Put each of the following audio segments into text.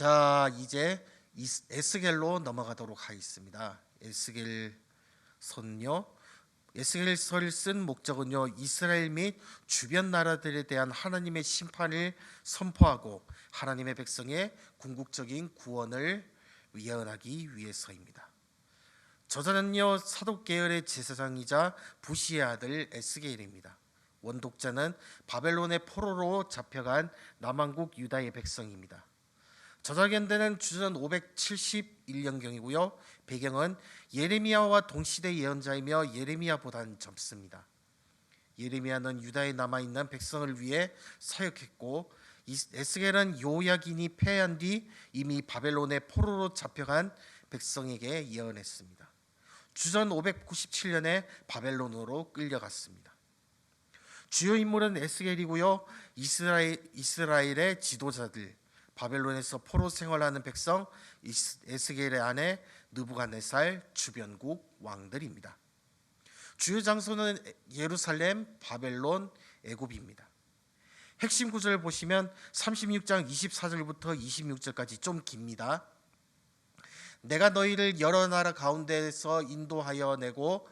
자 이제 에스겔로 넘어가도록 하겠습니다. 에스겔 선요. 에스겔서를 쓴 목적은요 이스라엘 및 주변 나라들에 대한 하나님의 심판을 선포하고 하나님의 백성의 궁극적인 구원을 예언하기 위해서입니다. 저자는요 사독 계열의 제사장이자 부시의 아들 에스겔입니다. 원독자는 바벨론의 포로로 잡혀간 남왕국 유다의 백성입니다. 저작연대는 주전 571년경이고요. 배경은 예레미야와 동시대 예언자이며 예레미야보다는 젊습니다. 예레미야는 유다에 남아 있는 백성을 위해 사역했고 이- 에스겔은 요야긴이 패한 뒤 이미 바벨론의 포로로 잡혀간 백성에게 예언했습니다. 주전 597년에 바벨론으로 끌려갔습니다. 주요 인물은 에스겔이고요. 이스라엘 이스라엘의 지도자들 바벨론에서 포로 생활하는 백성 에스겔의 아내 느부갓네살 주변국 왕들입니다. 주요 장소는 예루살렘, 바벨론, 애굽입니다. 핵심 구절을 보시면 36장 24절부터 26절까지 좀 깁니다. 내가 너희를 여러 나라 가운데서 인도하여 내고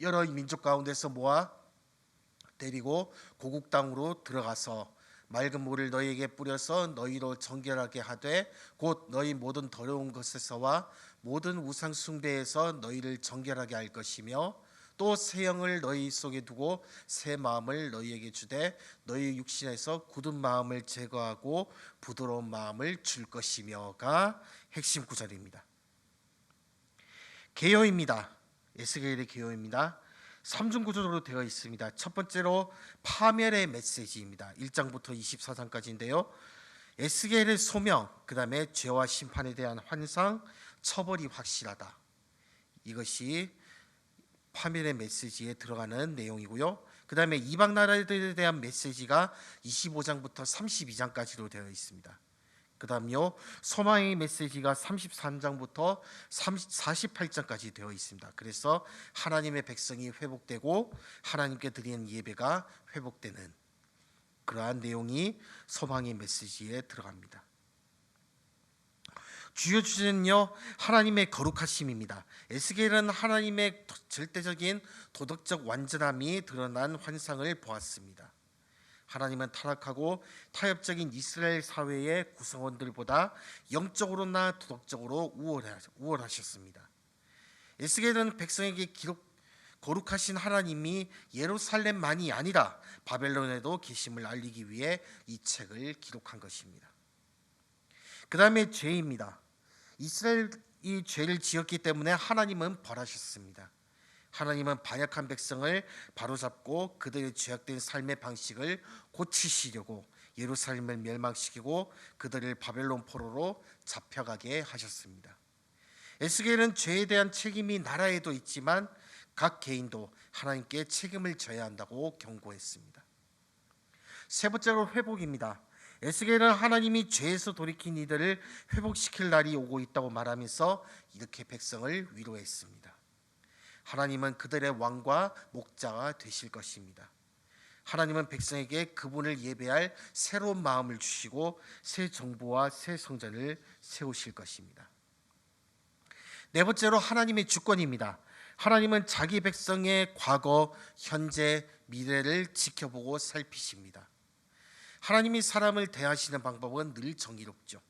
여러 민족 가운데서 모아 데리고 고국 땅으로 들어가서 맑은 물을 너희에게 뿌려서 너희로 정결하게 하되 곧 너희 모든 더러운 것에서와 모든 우상 숭배에서 너희를 정결하게 할 것이며 또 새 영을 너희 속에 두고 새 마음을 너희에게 주되 너희 육신에서 굳은 마음을 제거하고 부드러운 마음을 줄 것이며가 핵심 구절입니다. 개요입니다. 에스겔의 개요입니다. 삼중 구조로 되어 있습니다. 첫 번째로 파멸의 메시지입니다. 1장부터 24장까지인데요. 에스겔의 소명, 그다음에 죄와 심판에 대한 환상, 처벌이 확실하다. 이것이 파멸의 메시지에 들어가는 내용이고요. 그 다음에 이방 나라들에 대한 메시지가 25장부터 32장까지로 되어 있습니다. 그 다음요 소망의 메시지가 33장부터 48장까지 되어 있습니다. 그래서 하나님의 백성이 회복되고 하나님께 드리는 예배가 회복되는 그러한 내용이 소망의 메시지에 들어갑니다. 주요 주제는요 하나님의 거룩하심입니다. 에스겔은 하나님의 절대적인 도덕적 완전함이 드러난 환상을 보았습니다. 하나님은 타락하고 타협적인 이스라엘 사회의 구성원들보다 영적으로나 도덕적으로 우월하셨습니다. 에스겔은 백성에게 기록 거룩하신 하나님이 예루살렘만이 아니라 바벨론에도 계심을 알리기 위해 이 책을 기록한 것입니다. 그 다음에 죄입니다. 이스라엘이 죄를 지었기 때문에 하나님은 벌하셨습니다. 하나님은 반역한 백성을 바로잡고 그들의 죄악된 삶의 방식을 고치시려고 예루살렘을 멸망시키고 그들을 바벨론 포로로 잡혀가게 하셨습니다. 에스겔은 죄에 대한 책임이 나라에도 있지만 각 개인도 하나님께 책임을 져야 한다고 경고했습니다. 세 번째로 회복입니다. 에스겔은 하나님이 죄에서 돌이킨 이들을 회복시킬 날이 오고 있다고 말하면서 이렇게 백성을 위로했습니다. 하나님은 그들의 왕과 목자가 되실 것입니다. 하나님은 백성에게 그분을 예배할 새로운 마음을 주시고 새 정부와 새 성전을 세우실 것입니다. 네 번째로 하나님의 주권입니다. 하나님은 자기 백성의 과거, 현재, 미래를 지켜보고 살피십니다. 하나님이 사람을 대하시는 방법은 늘 정의롭죠.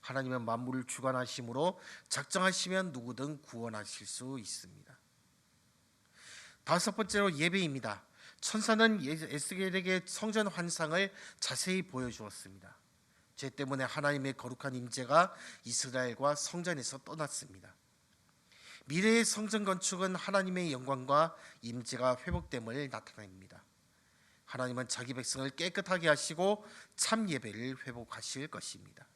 하나님은 만물을 주관하심으로 작정하시면 누구든 구원하실 수 있습니다. 다섯 번째로 예배입니다. 천사는 에스겔에게 성전 환상을 자세히 보여주었습니다. 죄 때문에 하나님의 거룩한 임재가 이스라엘과 성전에서 떠났습니다. 미래의 성전 건축은 하나님의 영광과 임재가 회복됨을 나타냅니다. 하나님은 자기 백성을 깨끗하게 하시고 참 예배를 회복하실 것입니다.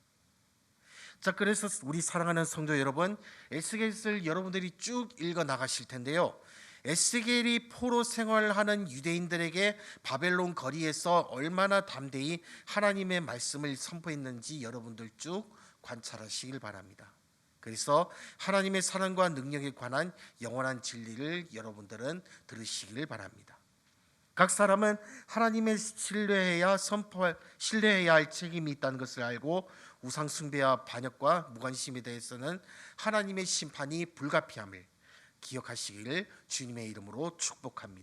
자, 그래서 우리 사랑하는 성도 여러분, 에스겔을 여러분들이 쭉 읽어 나가실 텐데요. 에스겔이 포로 생활하는 유대인들에게 바벨론 거리에서 얼마나 담대히 하나님의 말씀을 선포했는지 여러분들 쭉 관찰하시길 바랍니다. 그래서 하나님의 사랑과 능력에 관한 영원한 진리를 여러분들은 들으시기를 바랍니다. 각 사람은 하나님의 신뢰해야 선포 신뢰해야 할 책임이 있다는 것을 알고 우상 숭배와 반역과 무관심에 대해서는 하나님의 심판이 불가피함을 기억하시기를 주님의 이름으로 축복합니다.